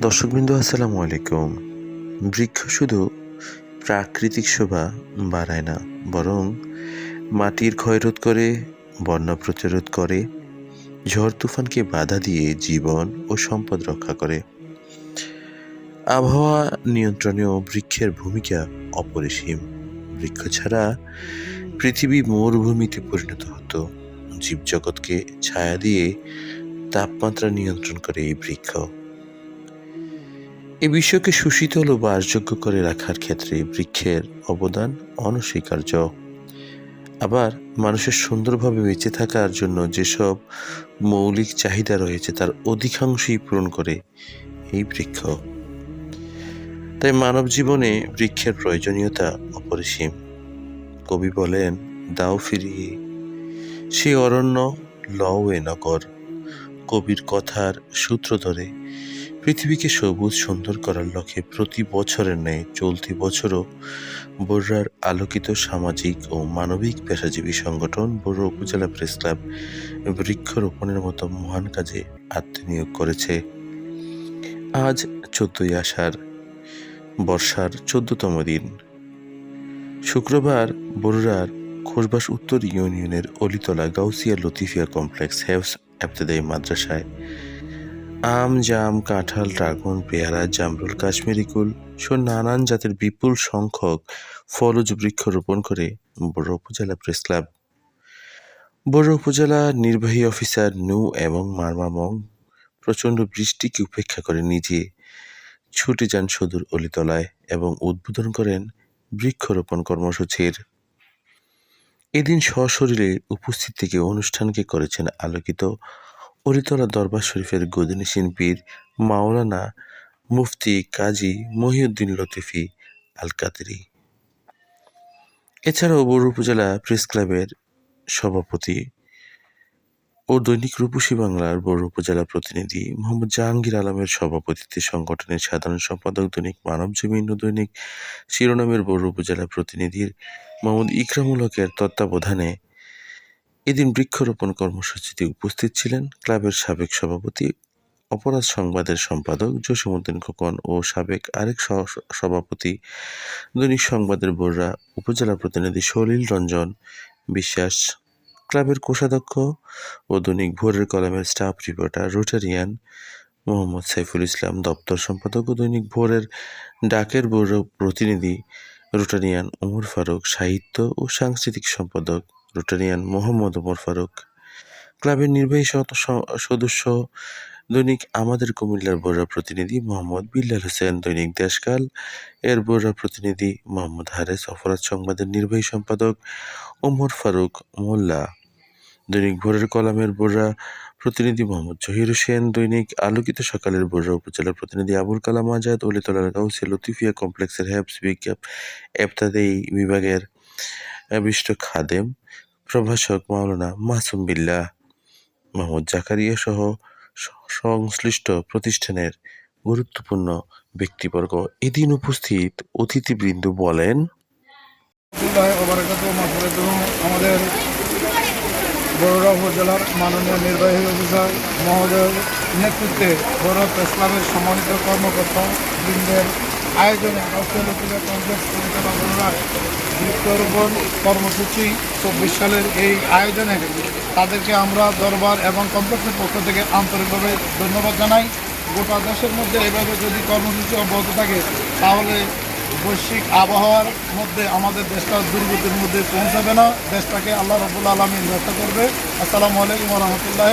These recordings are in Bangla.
দর্শকবৃন্দ, আসসালামু আলাইকুম। বৃক্ষ শুধু প্রাকৃতিক শোভা বাড়ায় না, বরং মাটির ক্ষয়রোধ করে, বন্যা প্রতিরোধ করে, ঝড় তুফানকে বাধা দিয়ে জীবন ও সম্পদ রক্ষা করে। আবহাওয়া নিয়ন্ত্রণেও বৃক্ষের ভূমিকা অপরিসীম। বৃক্ষ ছাড়া পৃথিবী মরুভূমিতে পরিণত হতো। জীবজগৎকে ছায়া দিয়ে তাপমাত্রা নিয়ন্ত্রণ করে এই বৃক্ষ। এই বিশ্বকে সুশীতল ও বাসযোগ্য করে রাখার ক্ষেত্রে বৃক্ষের অবদান অনস্বীকার্য। আবার মানুষের সুন্দরভাবে বেঁচে থাকার জন্য যেসব মৌলিক চাহিদা রয়েছে, তার অধিকাংশই পূরণ করে এই বৃক্ষ। তাই মানব জীবনে বৃক্ষের প্রয়োজনীয়তা অপরিসীম। কবি বলেন, দাও ফিরিয়ে সে অরণ্য লও এ নগর। কবির কথার সূত্র ধরে পৃথিবীকে সবুজ সুন্দর করার লক্ষ্যে প্রতি বছরের ন্যায় চলতি বছরও বর্রার আলোকিত সামাজিক ও মানবিক পেশাজীবী সংগঠন বড় উপজেলা প্রেস ক্লাব বৃক্ষরোপণের মতো মহান কাজে আত্মনিয়োগ করেছে। আজ চোদ্দই আষাঢ়, বর্ষার চোদ্দতম দিন। শুক্রবার বড়ুরার খোসবাস উত্তর ইউনিয়নের অলিতলা গাউসিয়া লতিফিয়া কমপ্লেক্স হেউস এফতেদায়ী মাদ্রাসায় আম, জাম, কাঁঠাল, ড্রাগন, পেয়ারা, জামরুল, কাশ্মীরি কুল, সহ নানান জাতের বিপুল সংখ্যক ফলজ বৃক্ষ রোপণ করে বড় উপজেলা প্রেস ক্লাব। বড় উপজেলা নির্বাহী অফিসার নু এবং মারমামং প্রচণ্ড বৃষ্টিকে উপেক্ষা করে নিজে ছুটে যান সদূর অলিতলায় এবং উদ্বোধন করেন বৃক্ষরোপণ কর্মসূচির। এদিন সশরীরে উপস্থিত থেকে অনুষ্ঠানকে করেছেন আলোকিত অলিতলা দরবার শরীফের গদিনী শিল্পীর মাওলানা মুফতি কাজী মহিউদ্দিন লতিফি আল কাদেরি এছাড়াও বড় উপজেলা প্রেস ক্লাবের সভাপতি ও দৈনিক রূপসী বাংলার বড় উপজেলা প্রতিনিধি মোহাম্মদ জাহাঙ্গীর আলমের সভাপতিত্বে সংগঠনের সাধারণ সম্পাদক দৈনিক মানব জমিন ও দৈনিক শিরোনামের বড় উপজেলা প্রতিনিধির মোহাম্মদ ইকরামুল হকের তত্ত্বাবধানে এদিন বৃক্ষরোপণ কর্মসূচিতে উপস্থিত ছিলেন ক্লাবের সাবেক সভাপতি, অপরাধ সংবাদের সম্পাদক জসিমুদ্দিন খোকন ও সাবেক আরেক সভাপতি দৈনিক সংবাদের বোররা উপজেলা প্রতিনিধি সলিল রঞ্জন বিশ্বাস, ক্লাবের কোষাধ্যক্ষ ও দৈনিক ভোরের কলামের staff reporter Rotarian Mohammad Saiful Islam, দপ্তর সম্পাদক ও দৈনিক ভোরের ডাকের বৌর প্রতিনিধি রোটারিয়ান ওমর ফারুক, সাহিত্য ও সাংস্কৃতিক সম্পাদক রোটারিয়ান মোহাম্মদ ওমর ফারুক। ক্লাবের নির্বাহী সদস্য, দৈনিক আমাদের কুমিল্লার বোর্ডা প্রতিনিধি মোহাম্মদ বিল্লাল হোসেন, দৈনিক দেশকাল এর বোর্ডা প্রতিনিধি মোহাম্মদ হারেস, অপরাধ সংবাদের নির্বাহী সম্পাদক ওমর ফারুক মোল্লা। দৈনিক ভোরের কলামের বোর্ডা প্রতিনিধি মোহাম্মদ জহির হোসেন, দৈনিক আলোকিত সকালের বোর্ডা উপজেলার প্রতিনিধি আবুল কালাম আজাদ, অলিতলার গাউসে লতিফিয়া কমপ্লেক্সের হ্যাপস বিজ্ঞাপ এফতাদেই বিভাগের বিশিষ্ট খাদেম, প্রভাষক মাওলানা মাসুম বিল্লাহ, মোহাম্মদ জাকারিয়া সহ সংশ্লিষ্ট প্রতিষ্ঠানের গুরুত্বপূর্ণ ব্যক্তিবর্গ এদিন উপস্থিত অতিথিবৃন্দ বলেন আমাদের বড়ুড়া উপজেলার মাননীয় নির্বাহী অফিসার মহোদয়ের নেতৃত্বে বড় ক্লাবের সম্মানিত কর্মকর্তা বৃন্দের আয়োজনে অস্ট্রেলিয়া কমপ্লেক্স পরিচালনা বড়ুড়ায় বৃক্ষরোপণ কর্মসূচি চব্বিশ সালের এই আয়োজনে তাদেরকে আমরা দরবার এবং কমপ্লেক্সের পক্ষ থেকে আন্তরিকভাবে ধন্যবাদ জানাই। গোটা দেশের মধ্যে এভাবে যদি কর্মসূচি অব্যাহত থাকে, তাহলে বৈশ্বিক আবহাওয়ার মধ্যে আমাদের দেশটা দুর্গতির মধ্যে পৌঁছাবে না। দেশটাকে আল্লাহ রবুল আলমিন রক্ষা করবে। আসসালামু আলাইকুম রহমতুল্লাহ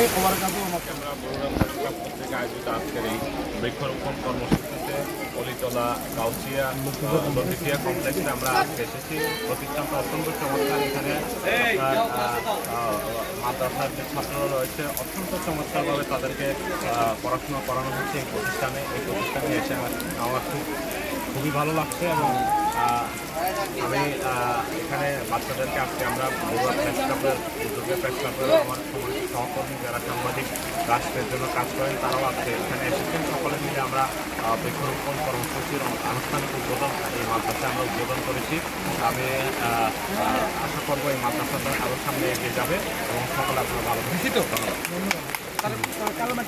আমরা আয়োজিত আজকের এই বৃক্ষরোপণ কর্মসূচিতে অলিতলা কাউচিয়া লতিফিয়া কমপ্লেক্সে আমরা আজকে এসেছি। প্রতিষ্ঠানটা অত্যন্ত চমৎকার। এখানে মাদ্রাসার যে ছাত্ররা রয়েছে, অত্যন্ত চমৎকারভাবে তাদেরকে পড়াশোনা করানো হচ্ছে এই প্রতিষ্ঠানে। এই প্রতিষ্ঠানে এসে আমার- খুব খুবই ভালো লাগছে এবং আমি এখানে বাচ্চাদেরকে আজকে আমরা বড়ুয়া প্রেস ক্লাবের উদ্যোগে প্রেস ক্লাবের আমার সহকর্মী যারা সাংবাদিক, রাষ্ট্রের জন্য কাজ করেন, তারাও আজকে এখানে এসেছেন। সকলে মিলে আমরা বৃক্ষরোপণ কর্মসূচির আনুষ্ঠানিক উদ্বোধন, এই মাদ্রাসায় আমরা উদ্বোধন করেছি। আমি আশা করব এই মাদ্রাসাটা আরও সামনে এগিয়ে যাবে এবং সকলে আপনারা ভালো ধন্যবাদ।